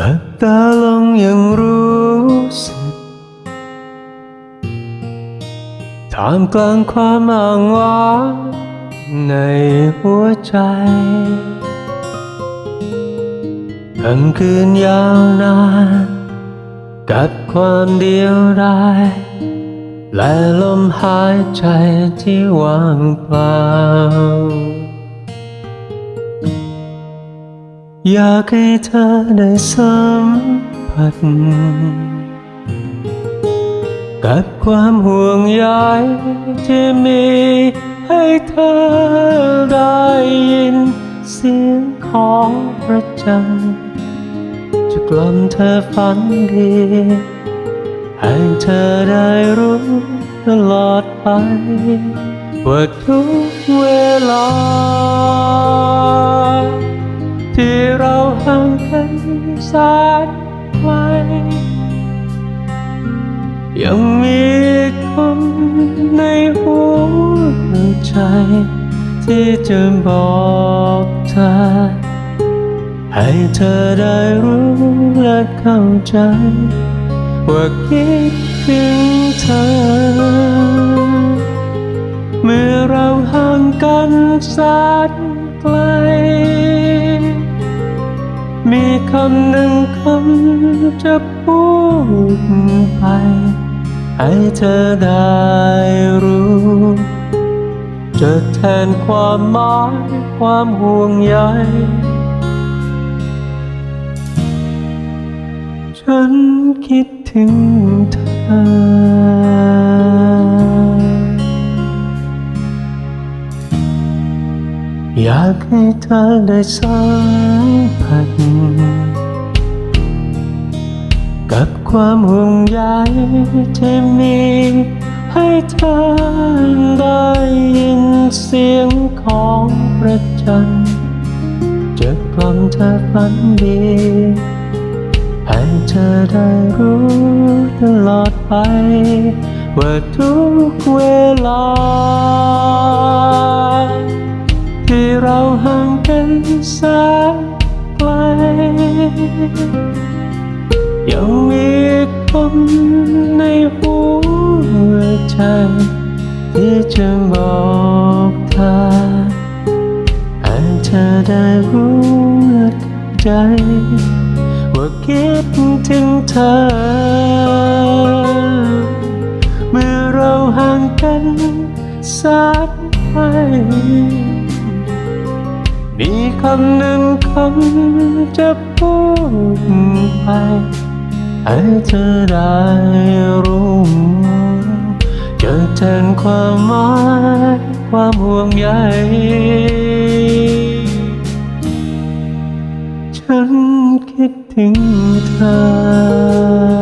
ลับตาลงยังรู้สึกท่ามกลางความอ้างว้างในหัวใจคำคืนยาวนาน กับความเดียวดายและลมหายใจที่ว่างเปล่า อยากให้เธอได้สัมผัส กับความห่วงใยที่มีให้เธอได้ยิน เสียงของพระจันทร์จะกล่อมเธอฝันดี ให้เธอได้รู้ตลอดไปว่าทุกเวลา ที่เราห่างกันแสนไกลยังมีคนในหัวใจ ที่จะบอกเธอ ให้เธอได้รู้และเข้าใจ ว่าคิดถึงเธอ เมื่อเราห่างกันแสนไกล มีคำหนึ่งคำจะพูดไป ให้เธอได้รู้ จะแทนความหมายความห่วงใยฉันคิดถึงเธอ อยากให้เธอได้สัมผัส ความห่วงใยที่มีให้เธอได้ยินเสียงของพระจันทร์จะกล่อมเธอฝันดี ให้เธอได้รู้ตลอดไป ว่าทุกเวลา ที่เราห่างกันแสนไกล ยังมีคนในหัวใจที่จะบอกเธอให้เธอได้รู้ละเข้าใจ ว่าคิดถึงเธอ เมื่อเราห่างกันแสนไกลมีคำหนึ่งคำจะพูดไป ให้เธอได้รู้จะแทนความหมายความห่วงใยฉันคิดถึงเธอ